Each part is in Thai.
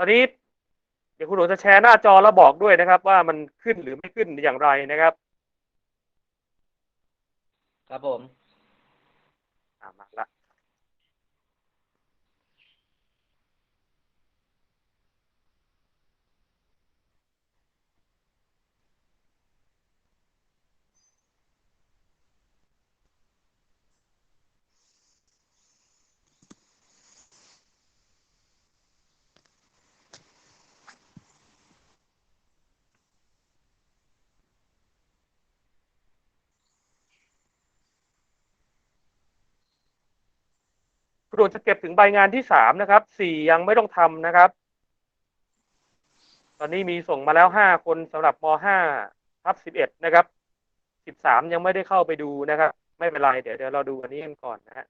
ตอนนี้เดี๋ยวคุณหนูจะแชร์หน้าจอแล้วบอกด้วยนะครับ ว่ามันขึ้นหรือไม่ขึ้นอย่างไรนะครับ ครับผมอ่ามาละ คุณหนูจะเก็บถึงใบงานที่สามนะครับสี่ยังไม่ต้องทำนะครับ ตอนนี้มีส่งมาแล้วห้าคนสำหรับมห้าทับสิบเอ็ดนะครับสิบสามยังไม่ได้เข้าไปดูนะครับ ไม่เป็นไรเดี๋ยวเดี๋ยวเราดูอันนี้กันก่อนนะฮะ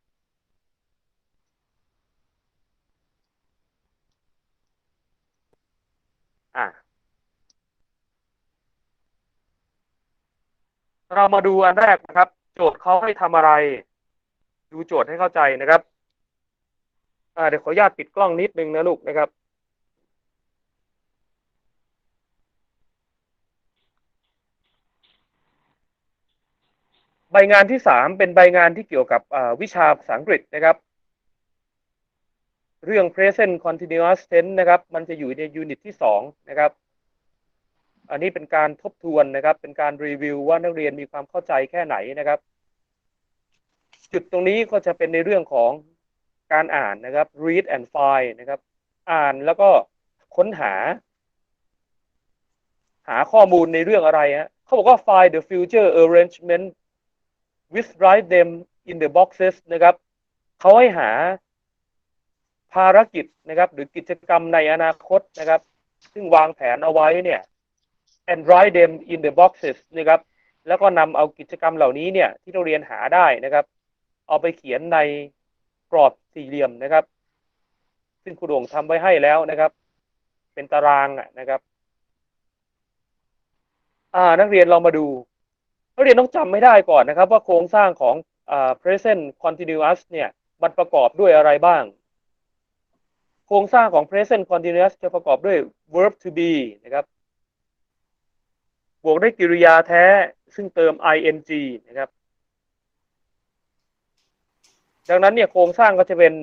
อะเรามาดูอันแรกนะครับ โจทย์เขาให้ทำอะไร ดูโจทย์ให้เข้าใจนะครับ เดี๋ยวขออนุญาตปิดกล้องนิดนึงนะลูกนะครับ ใบงานที่สามเป็นใบงานที่เกี่ยวกับวิชาภาษาอังกฤษนะครับ เรื่อง present continuous tense นะครับ มันจะอยู่ในยูนิตที่สองนะครับ อันนี้เป็นการทบทวนนะครับ เป็นการรีวิวว่านักเรียนมีความเข้าใจแค่ไหนนะครับ จุดตรงนี้ก็จะเป็นในเรื่องของ การอ่านนะครับ read and find นะครับ อ่านแล้วก็ค้นหา หาข้อมูลในเรื่องอะไรฮะเขาบอกว่า find the future arrangement with write them in the boxes นะครับเขาให้หาภารกิจนะครับ หรือกิจกรรมในอนาคตนะครับ ซึ่งวางแผนเอาไว้เนี่ย and write them in the boxes นะครับแล้วก็นำเอากิจกรรมเหล่านี้เนี่ย ที่เราเรียนหาได้นะครับ เอาไปเขียนใน กรอบสี่เหลี่ยมนะครับ ซึ่งครูโด่งทำไว้ให้แล้วนะครับ เป็นตารางอะนะครับ อ่า นักเรียนเรามาดู นักเรียนต้องจำไม่ได้ก่อนนะครับ ว่าโครงสร้างของอ่า present continuous เนี่ยมันประกอบด้วยอะไรบ้าง โครงสร้างของ present continuous จะประกอบด้วย verb to be นะครับ บวกด้วยกริยาแท้ซึ่งเติม ing นะครับ ดังนั้นเนี่ยโครงสร้างก็จะเป็น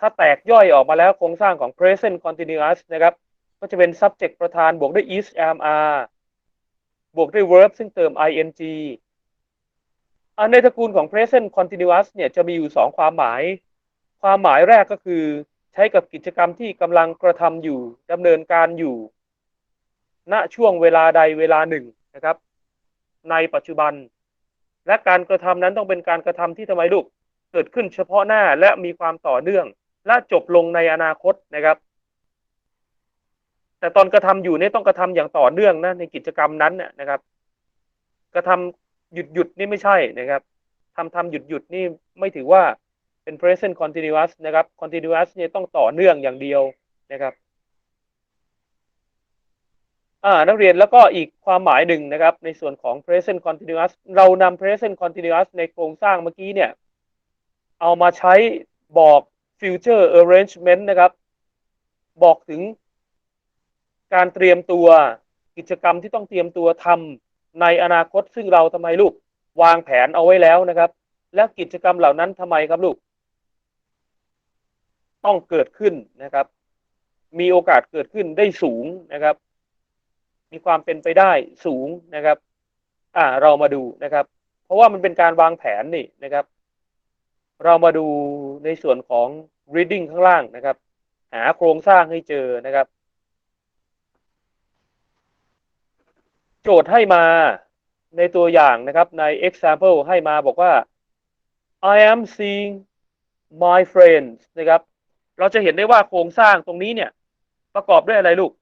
ถ้าแตกย่อยออกมาแล้วโครงสร้างของ present continuous นะครับ ก็จะเป็น subject ประธานบวกด้วย is am are บวกด้วย verb ซึ่งเติม ing อันในตระกูลของ present continuous เนี่ยจะมีอยู่สองความหมาย ความหมายแรกก็คือใช้กับกิจกรรมที่กำลังกระทำอยู่ดำเนินการอยู่ ณช่วงเวลาใดเวลาหนึ่งนะครับ ในปัจจุบัน และการกระทำนั้นต้องเป็นการกระทำที่ทำไมลูก เกิดขึ้นเฉพาะหน้าและมีความต่อเนื่อง และจบลงในอนาคตนะครับ แต่ตอนกระทำอยู่เนี่ยต้องกระทำอย่างต่อเนื่องนะในกิจกรรมนั้นนะครับ กระทำหยุดหยุดนี่ไม่ใช่นะครับทำทำหยุดหยุดนี่ไม่ถือว่าเป็น present continuous นะครับ continuous เนี่ยต้องต่อเนื่องอย่างเดียวนะครับอ่านักเรียนแล้วก็อีกความหมายหนึ่งนะครับ ในส่วนของ present continuous เรานำ present continuous ในโครงสร้างเมื่อกี้เนี่ย เอามาใช้บอก future arrangement นะครับ บอกถึงการเตรียมตัวกิจกรรมที่ต้องเตรียมตัวทำในอนาคตซึ่งเราทำไมลูก วางแผนเอาไว้แล้วนะครับ แล้วกิจกรรมเหล่านั้นทำไมครับลูก ต้องเกิดขึ้นนะครับ มีโอกาสเกิดขึ้นได้สูงนะครับ มีความเป็นไปได้สูงนะครับ อ่าเรามาดูนะครับ เพราะว่ามันเป็นการวางแผนนี่นะครับ เรามาดูในส่วนของ reading ข้างล่างนะครับ หาโครงสร้างให้เจอนะครับ โจทย์ให้มาในตัวอย่างนะครับใน example ให้มาบอกว่า I am seeing my friends นะครับ เราจะเห็นได้ว่าโครงสร้างตรงนี้เนี่ย ประกอบด้วยอะไรลูก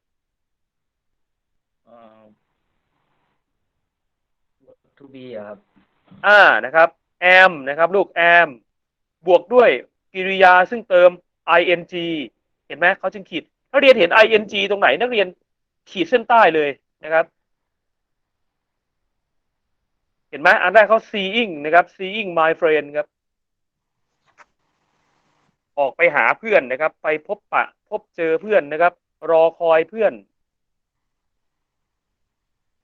เอ่อ to be อะครับ อ่านะครับ am นะครับ ลูก am บวกด้วยกิริยาซึ่งเติม ing เห็นไหมเขาจึงขีดนักเรียนเห็น ing ตรงไหนนักเรียนขีดเส้นใต้เลยนะครับ เห็นไหมอันแรกเขา seeing นะครับ seeing my friend ครับ ออกไปหาเพื่อนนะครับ ไปพบปะ พบเจอเพื่อนนะครับ รอคอยเพื่อน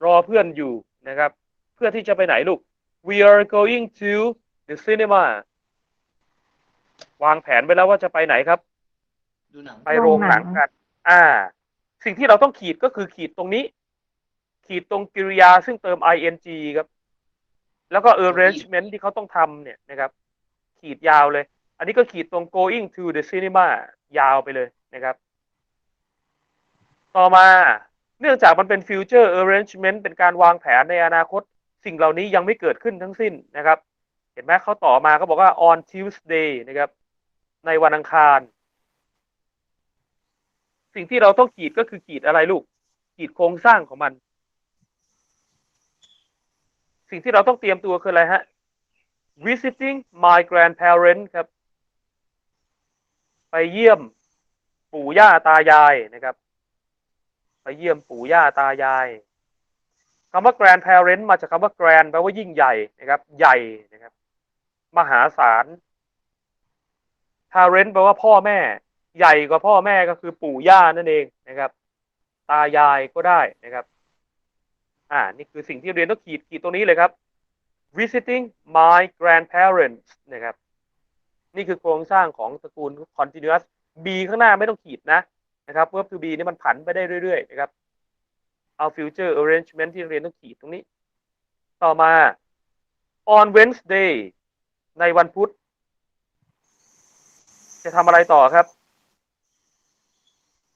รอเพื่อนอยู่นะครับ เพื่อที่จะไปไหนลูก we are going to the cinema วางแผนไปแล้วว่าจะไปไหนครับ ดูหนังไปโรงหนังกัน อ่า สิ่งที่เราต้องขีดก็คือขีดตรงนี้ ขีดตรงกริยาซึ่งเติม ing ครับ แล้วก็ arrangement ที่เขาต้องทำเนี่ยนะครับ ขีดยาวเลย อันนี้ก็ขีดตรง going to the cinema ยาวไปเลยนะครับ ต่อมาเนื่องจากมันเป็น future arrangement เป็นการวางแผนในอนาคต สิ่งเหล่านี้ยังไม่เกิดขึ้นทั้งสิ้นนะครับ เห็นไหมเขาต่อมาเขาบอกว่า on Tuesday นะครับ ในวันอังคาร สิ่งที่เราต้องขีดก็คือขีดอะไรลูก ขีดโครงสร้างของมัน สิ่งที่เราต้องเตรียมตัวคืออะไรฮะ visiting my grandparents ครับ ไปเยี่ยมปู่ย่าตายายนะครับ ไปเยี่ยมปู่ย่าตายายคำว่า grandparent มาจากคำว่า grand แปลว่ายิ่งใหญ่นะครับ ใหญ่นะครับ มหาศาล parent แปลว่าพ่อแม่ ใหญ่กว่าพ่อแม่ก็คือปู่ย่านั่นเองนะครับ ตายายก็ได้นะครับ อ่า นี่คือสิ่งที่เรียนต้องขีดขีดตรงนี้เลยครับ visiting my grandparents นะครับ นี่คือโครงสร้างของตระกูล continuous B ข้างหน้าไม่ต้องขีดนะนะครับ verb to be นี่มันผันไปได้เรื่อยๆนะครับ เอา future arrangement ที่เรียนต้องขีดตรงนี้ ต่อมา on Wednesday ในวันพุธ จะทำอะไรต่อครับ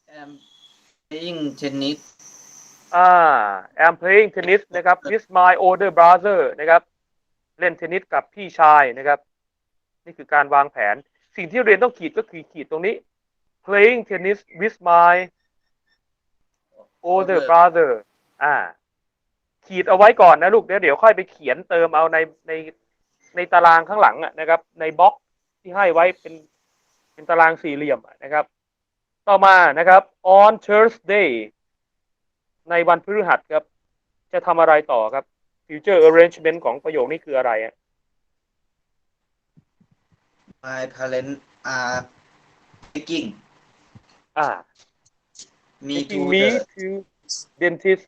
แอม playing tennis อ่า I'm playing tennis นะครับ with my older brother นะครับ เล่นเทนนิสกับพี่ชายนะครับ นี่คือการวางแผน สิ่งที่เรียนต้องขีดก็คือขีดตรงนี้ playing tennis with my older brother อ่า ขีดเอาไว้ก่อนนะลูกเดี๋ยวเดี๋ยวค่อยไปเขียนเติมเอาในในในตารางข้างหลังอะนะครับ ในบล็อกที่ให้ไว้เป็น เป็นตารางสี่เหลี่ยมอะนะครับ ต่อมานะครับ on Thursday ในวันพฤหัสครับ จะทำอะไรต่อครับ future arrangement ของประโยคนี้คืออะไรอะ my parents are taking อ่า me to taking me the to dentist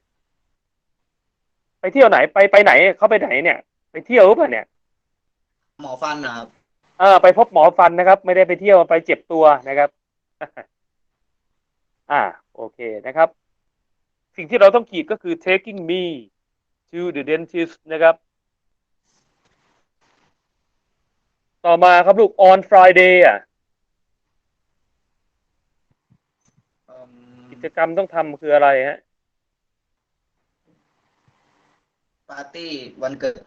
ไปเที่ยวไหนไปไปไหนเขาไปไหนเนี่ย ไปเที่ยวหรือเปล่าเนี่ย หมอฟันนะครับ เออไปพบหมอฟันนะครับ ไม่ได้ไปเที่ยวไปเจ็บตัวนะครับ อ่า โอเคนะครับ สิ่งที่เราต้องขีดก็คือ taking me to the dentist นะครับ ต่อมาครับลูก on Friday อะอืมกิจกรรมต้องทำคืออะไรฮะปาร์ตี้วันเกิด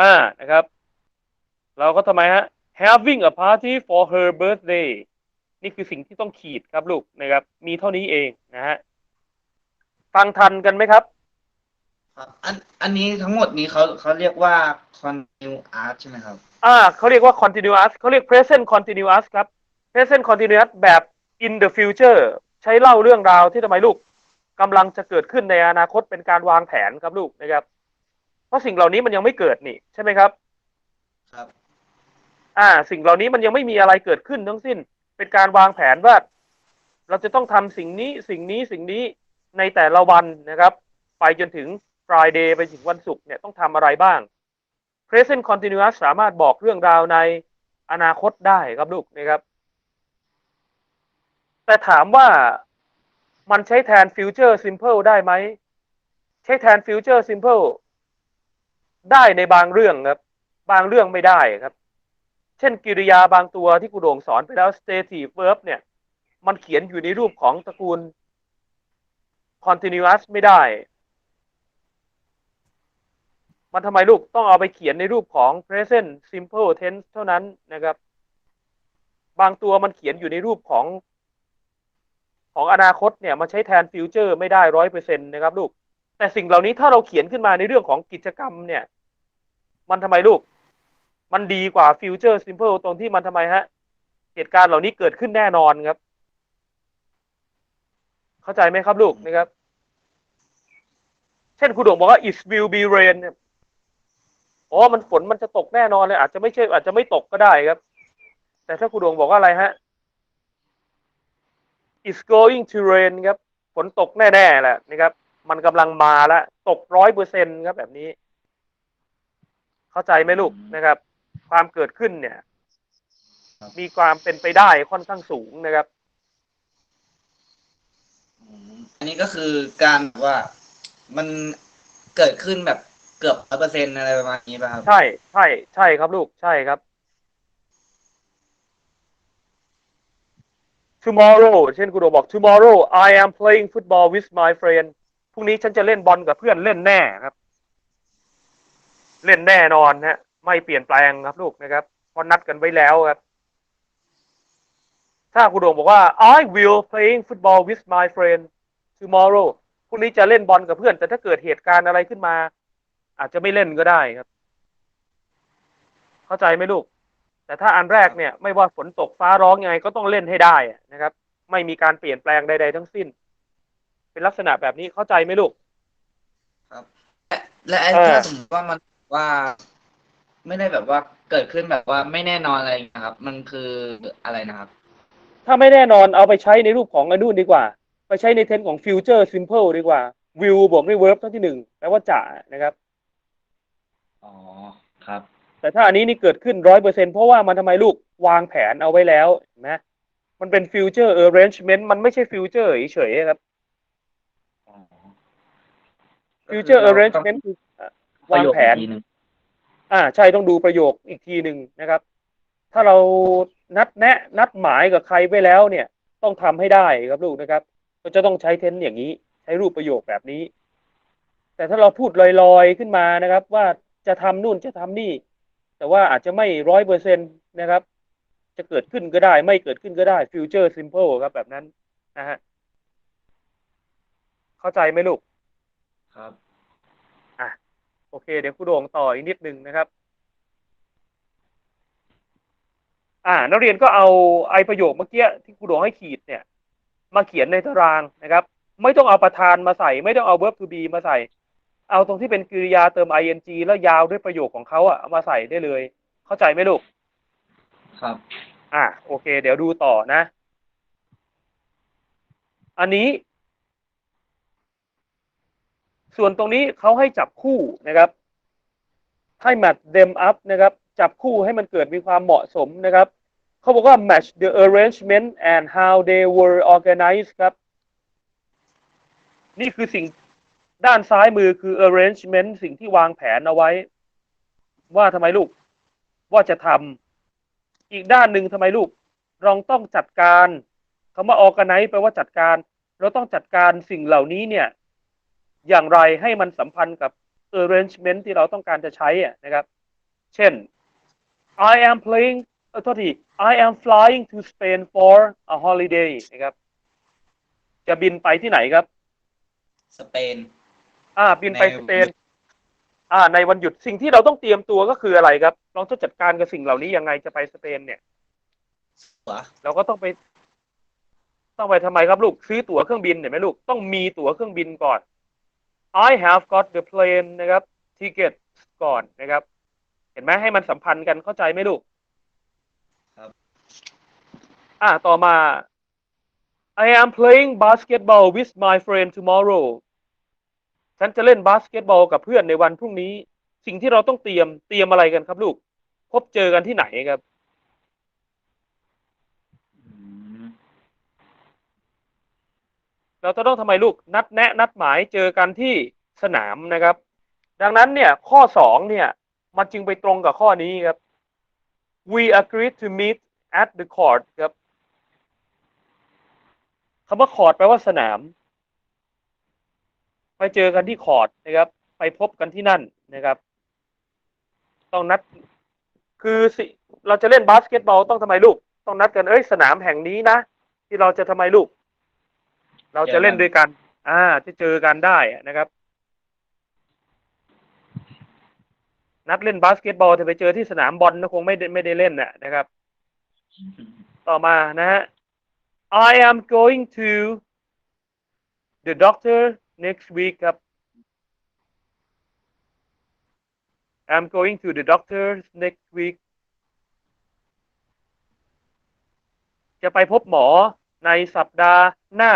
อ่านะครับ เราก็ทำไมฮะ having a party for her birthday นี่คือสิ่งที่ต้องขีดครับลูกนะครับ มีเท่านี้เองนะฮะฟังทันกันไหมครับ ครับอันอันนี้ทั้งหมดนี้เขาเขาเรียกว่า continue art ใช่ไหมครับ อ่าเขาเรียกว่า continuous เขาเรียก present continuous ครับ present continuous แบบ in the future ใช้เล่าเรื่องราวที่ทำไมลูกกำลังจะเกิดขึ้นในอนาคตเป็นการวางแผนครับลูกนะครับ เพราะสิ่งเหล่านี้มันยังไม่เกิดนี่ ใช่ไหมครับ ครับ อ่า สิ่งเหล่านี้มันยังไม่มีอะไรเกิดขึ้นทั้งสิ้น เป็นการวางแผนว่า เราจะต้องทำสิ่งนี้สิ่งนี้สิ่งนี้ในแต่ละวันนะครับ ไปจนถึง Friday ไปถึงวันศุกร์เนี่ยต้องทำอะไรบ้าง present continuous สามารถบอกเรื่องราวในอนาคตได้ครับลูกนะครับ แต่ถามว่ามันใช้แทน future simple ได้ไหม ใช้แทน future simple ได้ในบางเรื่องครับ บางเรื่องไม่ได้ครับ เช่นกิริยาบางตัวที่ครูโด่งสอนไปแล้ว stative verb เนี่ย มันเขียนอยู่ในรูปของตระกูล continuous ไม่ได้ มันทำไมลูกต้องเอาไปเขียนในรูปของ present simple tense เท่านั้นนะครับ บางตัวมันเขียนอยู่ในรูปของของอนาคตเนี่ยมันใช้แทน future ไม่ได้ร้อยเปอร์เซ็นต์นะครับลูก แต่สิ่งเหล่านี้ถ้าเราเขียนขึ้นมาในเรื่องของกิจกรรมเนี่ย มันทำไมลูก มันดีกว่า future simple ตรงที่มันทำไมฮะ เหตุการณ์เหล่านี้เกิดขึ้นแน่นอนครับ เข้าใจไหมครับลูกนะครับ เช่นครูโด่งบอกว่า it will be rain เนี่ยอ๋อ มันฝนมันจะตกแน่นอนเลย อาจจะไม่ใช่ อาจจะไม่ตกก็ได้ครับ แต่ถ้าคุณดวงบอกว่าอะไรฮะ it's going to rain ครับ ฝนตกแน่ๆแหละนะครับ มันกำลังมาแล้ว ตกร้อยเปอร์เซ็นครับแบบนี้ เข้าใจไหมลูกนะครับ ความเกิดขึ้นเนี่ยครับมีความเป็นไปได้ค่อนข้างสูงนะครับอืมอันนี้ก็คือการแบบว่ามันเกิดขึ้นแบบเกือบร้อยเปอร์เซ็นต์อะไรประมาณนี้ป่ะครับ ใช่ใช่ใช่ครับลูกใช่ครับ tomorrow เช่นคุณโดบอก tomorrow I am playing football with my friend พรุ่งนี้ฉันจะเล่นบอลกับเพื่อนเล่นแน่ครับ เล่นแน่นอนฮะ ไม่เปลี่ยนแปลงครับลูกนะครับเพราะนัดกันไว้แล้วครับ ถ้าคุณโดงบอกว่า I will playing football with my friend tomorrow พรุ่งนี้จะเล่นบอลกับเพื่อน แต่ถ้าเกิดเหตุการณ์อะไรขึ้นมา อาจจะไม่เล่นก็ได้ครับ เข้าใจไหมลูก แต่ถ้าอันแรกเนี่ย ไม่ว่าฝนตกฟ้าร้องยังไงก็ต้องเล่นให้ได้อะนะครับ ไม่มีการเปลี่ยนแปลงใด ๆ ทั้งสิ้น เป็นลักษณะแบบนี้เข้าใจไหมลูกและไอ้เออถ้าสมมติว่ามันว่า ไม่ได้แบบว่าเกิดขึ้นแบบว่าไม่แน่นอนอะไรอย่างเงี้ยครับ มันคืออะไรนะครับ ถ้าไม่แน่นอนเอาไปใช้ในรูปของอนนุนดีกว่า ไปใช้ในเทนของ future simple ดีกว่า will บวกด้วย verb ทั้งที่หนึ่งแปลว่าจะนะครับ อ๋อครับ แต่ถ้าอันนี้นี่เกิดขึ้นร้อยเปอร์เซ็นเพราะว่ามันทำไมลูกวางแผนเอาไว้แล้วเห็นไหมมันเป็น future arrangement มันไม่ใช่ future เฉยๆครับอ๋อ future ก็คือเราต้อง arrangement คืออะประวางโยคแผนอีกทีหนึ่ง อ่าใช่ต้องดูประโยคอีกทีหนึ่งนะครับ ถ้าเรานัดแนะนัดหมายกับใครไว้แล้วเนี่ย ต้องทำให้ได้ครับลูกนะครับ ก็จะต้องใช้เทนอย่างนี้ ใช้รูปประโยคแบบนี้ แต่ถ้าเราพูดลอยๆขึ้นมานะครับ ว่าจะทำนู่นจะทำนี่ แต่ว่าอาจจะไม่ร้อยเปอร์เซ็นตนะครับ จะเกิดขึ้นก็ได้ ไม่เกิดขึ้นก็ได้ future simple ครับแบบนั้นนะฮะเข้าใจไหมลูกครับ โอเค เดี๋ยวครูโด่งต่ออีกนิดนึงนะครับ อ่า นักเรียนก็เอาไอประโยคเมื่อกี้ที่ครูโด่งให้ขีดเนี่ย มาเขียนในตารางนะครับ ไม่ต้องเอาประธานมาใส่ ไม่ต้องเอา verb to be มาใส่ เอาตรงที่เป็นกริยาเติม ing แล้วยาวด้วยประโยคของเขาอะเอามาใส่ได้เลย เข้าใจไหมลูก ครับ อ่าโอเค เดี๋ยวดูต่อนะ อันนี้ ส่วนตรงนี้เขาให้จับคู่นะครับ ให้ match them up นะครับ จับคู่ให้มันเกิดมีความเหมาะสมนะครับเขาบอกว่า match the arrangement and how they were organized ครับ นี่คือสิ่งด้านซ้ายมือคือ arrangement สิ่งที่วางแผนเอาไว้ ว่าทำไมลูก ว่าจะทำอีกด้านหนึ่งทำไมลูกเราต้องจัดการคำว่า organize แปลว่าจัดการ เราต้องจัดการสิ่งเหล่านี้เนี่ย อย่างไรให้มันสัมพันธ์กับ arrangement ที่เราต้องการจะใช้อะนะครับ เช่น I am playing เออโทษที I am flying to Spain for a holiday นะครับ จะบินไปที่ไหนครับ สเปน อ่า บินไปในสเปน อ่า ในวันหยุดสิ่งที่เราต้องเตรียมตัวก็คืออะไรครับเราต้องจัดการกับสิ่งเหล่านี้ยังไงจะไปสเปนเนี่ยหัวเราก็ต้องไป ต้องไปทำไมครับลูก ซื้อตั๋วเครื่องบินเห็นไหมลูก ต้องมีตั๋วเครื่องบินก่อน I have got the plane นะครับ ticket ก่อนนะครับ เห็นไหมให้มันสัมพันธ์กันเข้าใจไหมลูกครับ อ่าต่อมา I am playing basketball with my friend tomorrow ฉันจะเล่นบาสเกตบอลกับเพื่อนในวันพรุ่งนี้ สิ่งที่เราต้องเตรียมเตรียมอะไรกันครับลูก พบเจอกันที่ไหนครับ อืม เราจะต้องทำไมลูกนัดแนะนัดหมายเจอกันที่สนามนะครับ ดังนั้นเนี่ยข้อสองเนี่ยมันจึงไปตรงกับข้อนี้ครับ we agreed to meet at the court ครับคำว่าคอร์ดแปลว่าสนาม ไปเจอกันที่คอร์ดนะครับ ไปพบกันที่นั่นนะครับ ต้องนัด คือสิเราจะเล่นบาสเกตบอลต้องทำไมลูก ต้องนัดกันเอ้ยสนามแห่งนี้นะ ที่เราจะทำไมลูก เราจะเล่นด้วยกัน อ่า จะเจอกันได้นะครับ นัดเล่นบาสเกตบอลจะไปเจอที่สนามบอลนะคงไม่ได้ไม่ได้เล่นน่ะนะครับ ต่อมานะฮะ I am going to the doctor next week ครับ I'm going to the doctor next week จะไปพบหมอในสัปดาห์หน้า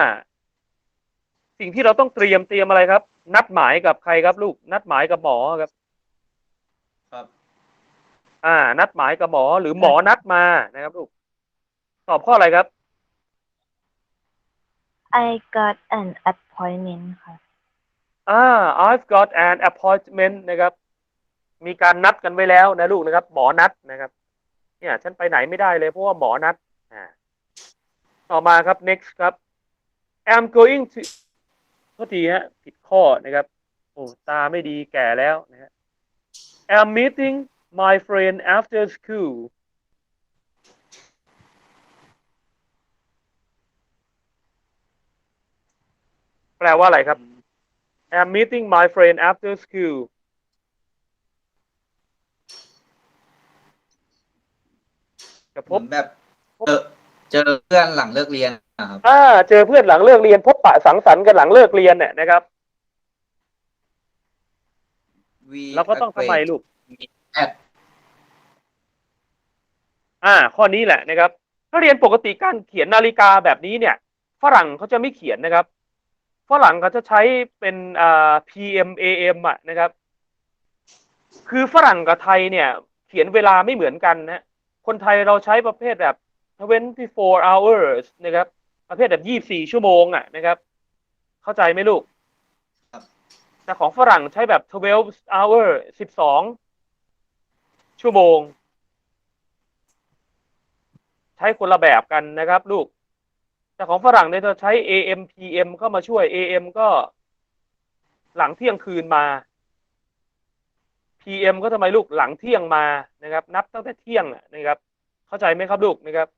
สิ่งที่เราต้องเตรียมเตรียมอะไรครับ นัดหมายกับใครครับ ลูก นัดหมายกับหมอครับ ครับ อ่า นัดหมายกับหมอหรือหมอนัดมานะครับ ลูก ตอบข้ออะไรครับ I got an appointment ค่ะอ่า I've got an appointment นะครับ มีการนัดกันไว้แล้วนะลูกนะครับ หมอนัดนะครับ เนี่ย ฉันไปไหนไม่ได้เลยเพราะว่าหมอนัด อ่า ต่อมาครับ next ครับ I'm going to โทษทีฮะผิดข้อนะครับ โอ้ตาไม่ดีแก่แล้วนะฮะ I'm meeting my friend after school แปลว่าอะไรครับ I'm meeting my friend after school จะพผบมแบบเจอเจอเพื่อนหลังเลิกเรียน นะครับอ่าเจอเพื่อนหลังเลิกเรียนพบปะสังสรรค์กันหลังเลิกเรียนเนี่ยนะครับ We เราก็ต้องทำไมลูก at อ่า ข้อนี้แหละนะครับถ้าเรียนปกติการเขียนนาฬิกาแบบนี้เนี่ย ฝรั่งเขาจะไม่เขียนนะครับ ฝรั่งเขาจะใช้เป็นอ่า PM AM อะนะครับ คือฝรั่งกับไทยเนี่ย เขียนเวลาไม่เหมือนกันนะคนไทยเราใช้ประเภทแบบ 24 hours นะครับ ประเภทแบบ24ชั่วโมงอะนะครับ เข้าใจไหมลูกครับแต่ของฝรั่งใช้แบบ 12 hour 12ชั่วโมง ใช้คนละแบบกันนะครับ ลูก แต่ของฝรั่งเนี่ยจะใช้ AM PM เข้ามาช่วย AM ก็หลังเที่ยงคืนมา PM ก็ทำไมลูกหลังเที่ยงมานะครับ นับตั้งแต่เที่ยงอะนะครับ เข้าใจไหมครับลูกนะครับครับ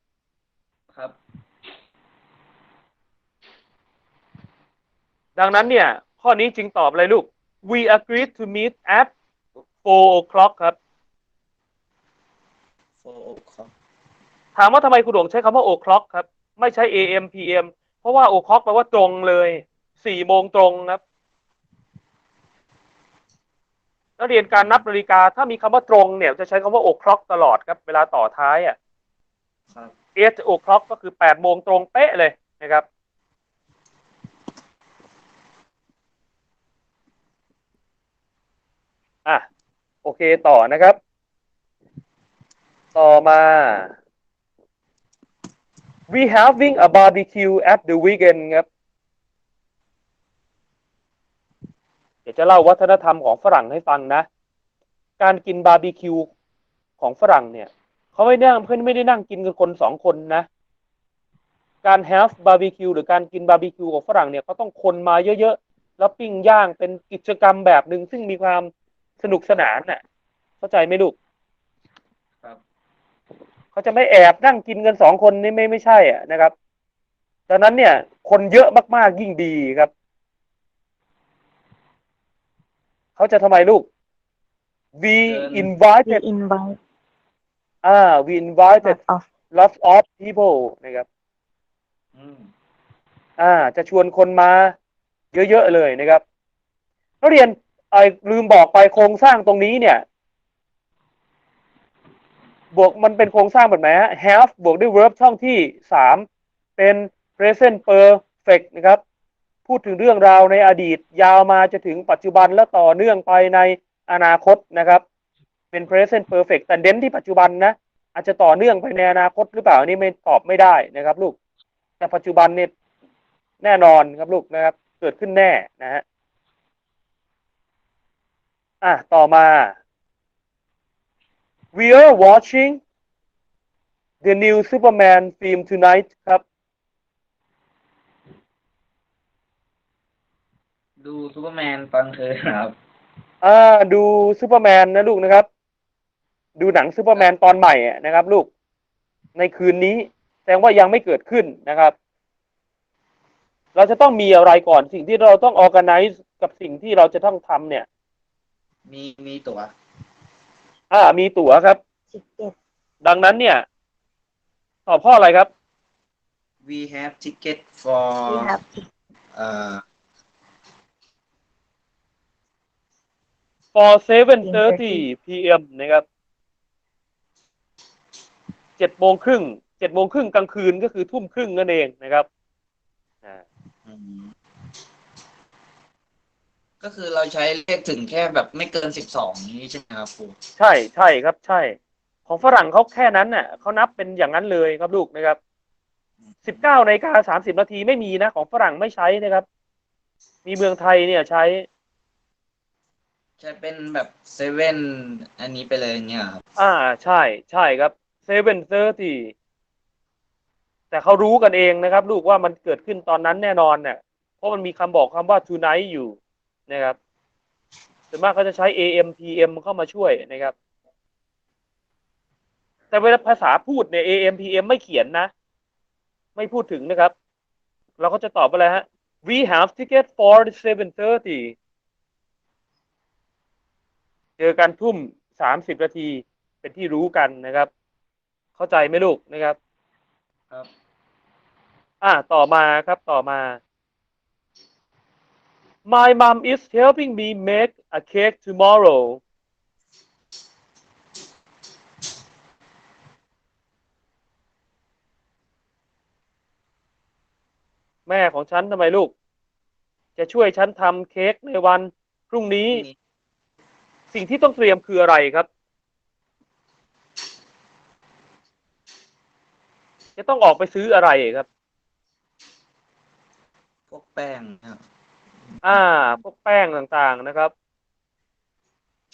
ดังนั้นเนี่ย ข้อนี้จึงตอบอะไรลูก we agreed to meet at four o'clock ครับ four o'clock ถามว่าทำไมคุณหลวงใช้คำว่า o'clock ครับ ไม่ใช้ AM PM เพราะว่า o'clock แปลว่าตรงเลยสี่โมงตรงครับนักเรียนการนับนาฬิกาถ้ามีคำว่าตรงเนี่ยจะใช้คำว่า o'clock ตลอดครับ เวลาต่อท้ายอะครับ eight o'clock ก็คือแปดโมงตรงเป๊ะเลยนะครับ อะโอเคต่อนะครับ ต่อมา we having a barbecue at the weekend ครับ เดี๋ยวจะเล่าวัฒนธรรมของฝรั่งให้ฟังนะ การกินบาร์บีคิวของฝรั่งเนี่ย เขาไม่นั่งเพื่อนไม่ได้นั่งกินกันคนสองคนนะ การ have บาร์บีคิวหรือการกินบาร์บีคิวของฝรั่งเนี่ยเขาต้องคนมาเยอะๆ แล้วปิ้งย่างเป็นกิจกรรมแบบหนึ่งซึ่งมีความ สนุกสนานน่ะ เข้าใจไหมลูกครับ เขาจะไม่แอบนั่งกินกันสองคนนี่ไม่ไม่ใช่อะนะครับดังนั้นเนี่ย คนเยอะมากๆยิ่งดีครับ เขาจะทำไมลูก we เชิญ we invited invite อ่า we invited lot of lots of people นะครับ อืมอ่า จะชวนคนมาเยอะๆเลยนะครับนักเรียน ไอ้ลืมบอกไปโครงสร้างตรงนี้เนี่ย บวกมันเป็นโครงสร้างแบบไหนฮะ have บวกด้วย verb ช่องที่สามเป็น present perfect นะครับ พูดถึงเรื่องราวในอดีต ยาวมาจะถึงปัจจุบันและต่อเนื่องไปในอนาคตนะครับ เป็น present perfect แต่เน้นที่ปัจจุบันนะ อาจจะต่อเนื่องไปในอนาคตหรือเปล่านี่ไม่ตอบไม่ได้นะครับ ลูก แต่ปัจจุบันเนี่ยแน่นอนครับลูกนะครับ เกิดขึ้นแน่นะฮะ อะ ต่อมา we are watching the new Superman film tonight ครับ ดูซูเปอร์แมนตอนคืนครับ อ่า ดูซูเปอร์แมนนะลูกนะครับ ดูหนังซูเปอร์แมนตอนใหม่อะนะครับ ลูก ในคืนนี้ แสดงว่ายังไม่เกิดขึ้นนะครับ เราจะต้องมีอะไรก่อน สิ่งที่เราต้อง organize กับสิ่งที่เราจะต้องทำเนี่ย มีมีตั๋วอ่ามีตั๋วครับ ticket ดังนั้นเนี่ย ตอบข้ออะไรครับ we have ticket for we have ticket เอ่อ for 7:30 p.m. นะครับเจ็ดโมงครึ่งเจ็ดโมงครึ่งกลางคืนก็คือทุ่มครึ่งนั่นเองนะครับอ่า อืม ก็คือเราใช้เลขถึงแค่แบบไม่เกินสิบสองนี้ใช่ไหมครับครูใช่ใช่ครับ ใช่ ของฝรั่งเขาแค่นั้นน่ะเขานับเป็นอย่างนั้นเลยครับลูกนะครับสิบเก้านาฬิกาสามสิบนาทีไม่มีนะ ของฝรั่งไม่ใช้นะครับ มีเมืองไทยเนี่ยใช้ ใช้เป็นแบบเซเว่นอันนี้ไปเลยอย่างเงี้ยครับอ่าใช่ใช่ครับเซเว่นเซอร์ทีแต่เขารู้กันเองนะครับ ลูกว่ามันเกิดขึ้นตอนนั้นแน่นอนเนี่ยเพราะมันมีคำบอกคำว่า tonight อยู่ นะครับส่วนมากเขาจะใช้ AM PM เข้ามาช่วยนะครับ แต่เวลาภาษาพูดเนี่ย AM PM ไม่เขียนนะ ไม่พูดถึงนะครับ เราก็จะตอบว่าอะไรฮะ we have ticket for 7:30 เจอกันทุ่มสามสิบนาทีเป็นที่รู้กันนะครับ เข้าใจไหมลูกนะครับ ครับ อ่าต่อมาครับต่อมา My mom is helping me make a cake tomorrow แม่ของฉันทำไมลูก จะช่วยฉันทำเค้กในวันพรุ่งนี้ สิ่งที่ต้องเตรียมคืออะไรครับ จะต้องออกไปซื้ออะไรครับ พวกแป้งครับ อ่า พวกแป้งต่างๆนะครับ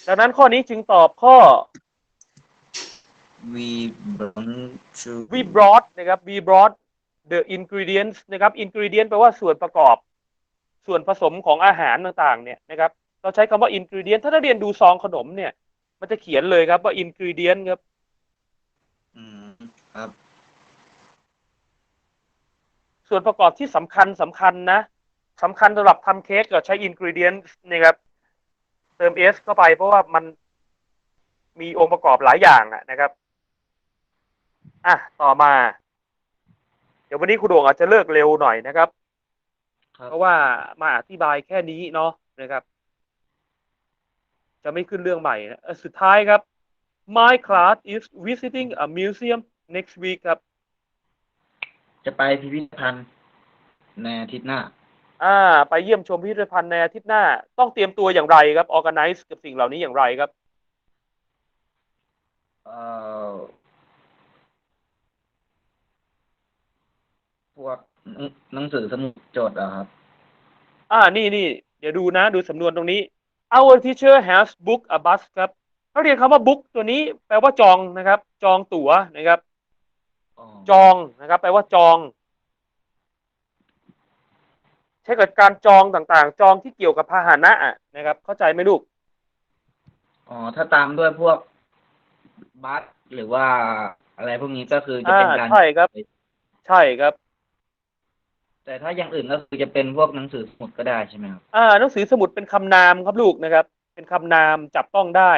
ดังนั้นข้อนี้จึงตอบข้อ we bring to we brought นะครับ we brought the ingredients นะครับ ingredient แปลว่าส่วนประกอบ ส่วนผสมของอาหารต่างๆ เนี่ยนะครับ เราใช้คำว่า ingredient ถ้านักเรียนดูซองขนมเนี่ย มันจะเขียนเลยครับว่า ingredient ครับ อืมครับ ส่วนประกอบที่สำคัญสำคัญนะ สำคัญสำหรับทำเค้กก็ใช้ ingredient นะครับ เติม s เข้าไปเพราะว่ามันมีองค์ประกอบหลายอย่างอะนะครับ อะ ต่อมา เดี๋ยววันนี้ครูโด่งอาจจะเลิกเร็วหน่อยนะครับครับ เพราะว่ามาอธิบายแค่นี้เนาะนะครับ จะไม่ขึ้นเรื่องใหม่นะเอ่อสุดท้ายครับ My class is visiting a museum next week ครับ จะไปพิพิธภัณฑ์ในอาทิตย์หน้า อ่า ไปเยี่ยมชมพิพิธภัณฑ์ในอาทิตย์หน้า ต้องเตรียมตัวอย่างไรครับ organize กับสิ่งเหล่านี้อย่างไรครับเอ่อพวกหนังหนังสือสมุดโจทย์อะครับ อ่า นี่นี่ เดี๋ยวดูนะ ดูสำนวนตรงนี้ our teacher has booked a bus ครับเขาเรียนคำว่า book ตัวนี้แปลว่าจองนะครับ จองตั๋วนะครับ จองนะครับ แปลว่าจองใช้กับการจองต่างๆ จองที่เกี่ยวกับพาหนะอะนะครับ เข้าใจไหมลูก อ๋อ ถ้าตามด้วยพวกบัสหรือว่าอะไรพวกนี้ก็คือจะอ่าเป็นการ ใช่ครับ ใช่ครับ แต่ถ้าอย่างอื่นก็คือจะเป็นพวกหนังสือสมุดก็ได้ใช่ไหมครับ อ่า หนังสือสมุดเป็นคำนามครับลูกนะครับ เป็นคำนามจับต้องได้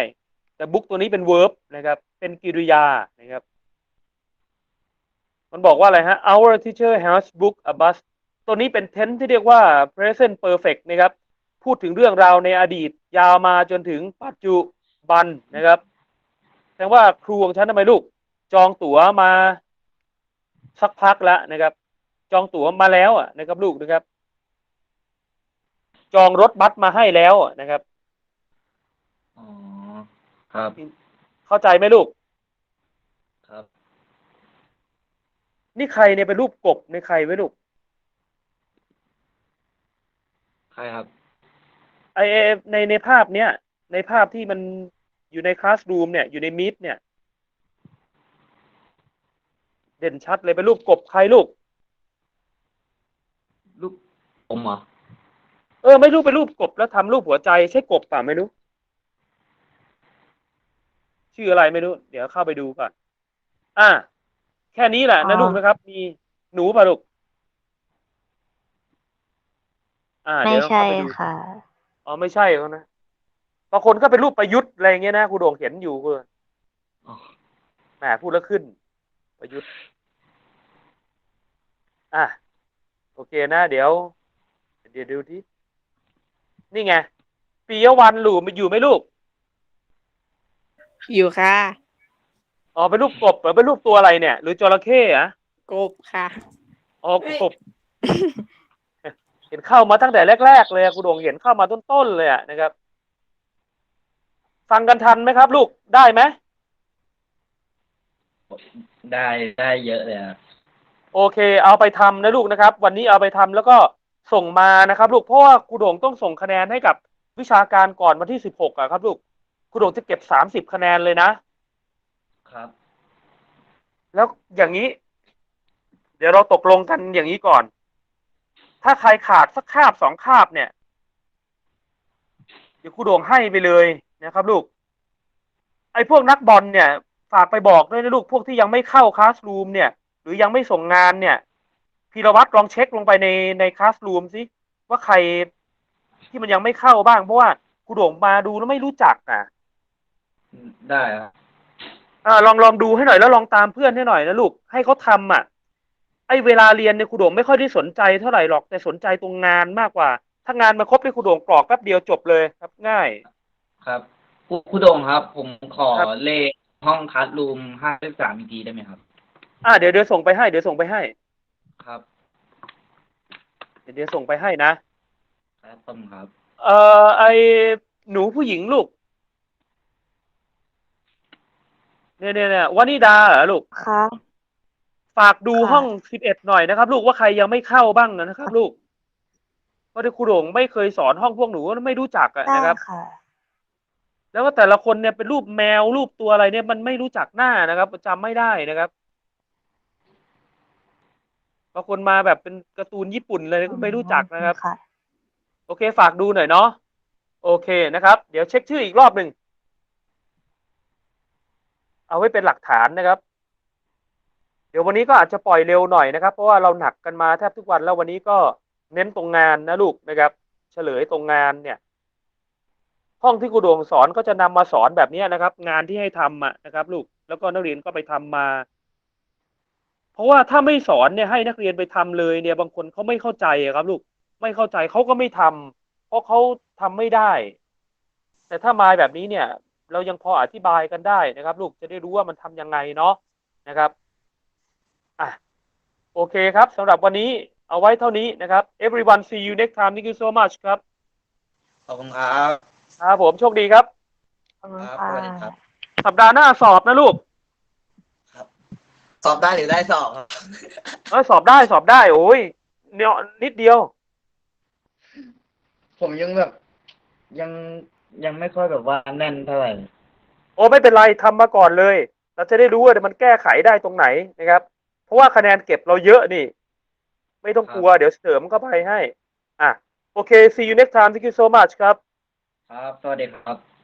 แต่บุ๊กตัวนี้เป็น verb นะครับ เป็นกริยานะครับ มันบอกว่าอะไรฮะ our teacher has booked a bus ตัวนี้เป็น tense ที่เรียกว่า present perfect นะครับ พูดถึงเรื่องราวในอดีตยาวมาจนถึงปัจจุบันนะครับแสดงว่าครูของฉันทำไมลูก จองตั๋วมาสักพักแล้วนะครับ จองตั๋วมาแล้วอะนะครับ ลูกนะครับ จองรถบัสมาให้แล้วอะนะครับอ๋อครับ เข้าใจไหมลูก ครับ นี่ใครเนี่ยเป็นรูปกบในใครไว้ลูก ใครครับไอไอ้ในในภาพเนี้ยในภาพที่มันอยู่ในคลาสรูมเนี่ยอยู่ในมิดเนี่ย เด่นชัดเลยเป็นรูปกบใครลูกลูกผมเหรอเออ ไม่รู้เป็นรูปกบแล้วทำรูปหัวใจใช่กบป่ะไม่รู้ ชื่ออะไรไม่รู้ เดี๋ยวเข้าไปดูก่อนอ่า แค่นี้แหละนะอ๋อลูกนะครับ มีหนูป่ะลูก อ่าไม่เดี๋ยวใช่เข้าไปดูค่ะ อ๋อไม่ใช่เขานะบางคนก็เป็นรูปประยุทธ์อะไรอย่างเงี้ยนะครูโด่งเห็นอยู่คืออ๋อ แหมพูดแล้วขึ้น ประยุทธ์ อะโอเคนะ เดี๋ยว เดี๋ยวดูที่นี่ไงปียวันหลูมาอยู่ไหมลูก อยู่ค่ะ อ๋อเป็นรูปกบเหรอเป็นรูปตัวอะไรเนี่ย หรือจระเข้อะกบค่ะ อ๋อกบ เห็นเข้ามาตั้งแต่แรก ๆ เลยอะครูโดงเห็นเข้ามาต้นๆเลยอะนะครับ ฟังกันทันไหมครับ ลูกได้ไหมได้ได้เยอะเลยครับโอเค เอาไปทำนะลูกนะครับ วันนี้เอาไปทำแล้วก็ส่งมานะครับ ลูกเพราะว่าครูโด่งต้องส่งคะแนนให้กับวิชาการก่อนวันที่สิบหกอะครับ ลูกครูโด่งจะเก็บสามสิบคะแนนเลยนะครับ แล้วอย่างนี้ เดี๋ยวเราตกลงกันอย่างนี้ก่อน ถ้าใครขาดสักคาบสองคาบเนี่ย เดี๋ยวครูโด่งให้ไปเลยนะครับ ลูก ไอ้พวกนักบอลเนี่ย ฝากไปบอกด้วยนะลูกพวกที่ยังไม่เข้าคลาสรูมเนี่ย หรือยังไม่ส่งงานเนี่ยพีรวัตรลองเช็คลงไปในในคลาสรูมสิว่าใครที่มันยังไม่เข้าบ้าง เพราะว่าครูโด่งมาดูแล้วไม่รู้จักอะได้ครับอ่าลองลองดูให้หน่อยแล้วลองตามเพื่อนให้หน่อยนะลูก ให้เขาทำอะ ไอ้เวลาเรียนเนี่ยครูโด่งไม่ค่อยได้สนใจเท่าไหร่หรอกแต่สนใจตรงงานมากกว่า ถ้างานมาครบเนี่ยครูโด่งกรอกแป๊บเดียวจบเลยครับง่าย ครับครูครูโดงครับ ผมขอครับ เลขห้องคัสรูมห้าสิบสามอีกทีได้ไหมครับ อ่าเดี๋ยวเดี๋ยวส่งไปให้เดี๋ยวส่งไปให้ครับ เดี๋ยวเดี๋ยวส่งไปให้นะครับ ผมครับ เอ่อไอหนูผู้หญิงลูกเนี่ยเนี่ยเนี่ยวานิดาเหรอลูก ค่ะ ฝากดูค่ะห้องสิบเอ็ดหน่อยนะครับ ลูกว่าใครยังไม่เข้าบ้างนะครับ ลูกเพราะที่ครูโด่งไม่เคยสอนห้องพวกหนูไม่รู้จักอะได้นะครับค่ะ แล้วก็แต่ละคนเนี่ยเป็นรูปแมวรูปตัวอะไรเนี่ยมันไม่รู้จักหน้านะครับจำไม่ได้นะครับบางคนมาแบบเป็นการ์ตูนญี่ปุ่นเลยก็ไม่รู้จักนะครับค่ะโอเค ฝากดูหน่อยเนาะโอเคนะครับ เดี๋ยวเช็คชื่ออีกรอบหนึ่ง เอาไว้เป็นหลักฐานนะครับ เดี๋ยววันนี้ก็อาจจะปล่อยเร็วหน่อยนะครับ เพราะว่าเราหนักกันมาแทบทุกวันแล้ววันนี้ก็เน้นตรงงานนะลูกนะครับ เฉลยตรงงานเนี่ย ห้องที่ครูโดงสอนก็จะนำมาสอนแบบนี้นะครับ งานที่ให้ทำอะนะครับ ลูกแล้วก็นักเรียนก็ไปทำมา เพราะว่าถ้าไม่สอนเนี่ยให้นักเรียนไปทำเลยเนี่ย บางคนเขาไม่เข้าใจครับ ลูกไม่เข้าใจเขาก็ไม่ทำเพราะเขาทำไม่ได้ แต่ถ้ามาแบบนี้เนี่ย เรายังพออธิบายกันได้นะครับ ลูกจะได้รู้ว่ามันทำยังไงเนาะนะครับ อะโอเคครับสำหรับวันนี้เอาไว้เท่านี้นะครับ everyone see you next time thank you so much ครับขอบคุณครับครับผมโชคดีครับขอบคุณครับค่ะสวัสดีครับ สัปดาห์หน้าสอบนะลูกสอบได้หรือได้สอบครับเออสอบได้สอบได้โอ้ยเนี่ยนิดเดียว ผมยังแบบ ยังยังไม่ค่อยแบบว่าแน่นเท่าไหร่โอ้ไม่เป็นไรทำมาก่อนเลย เราจะได้รู้ว่ามันแก้ไขได้ตรงไหนนะครับ เพราะว่าคะแนนเก็บเราเยอะนี่ ไม่ต้องกลัว เดี๋ยวเสริมเข้าไปให้ อะ โอเค see you next time thank you so much ครับ ครับ สวัสดีครับ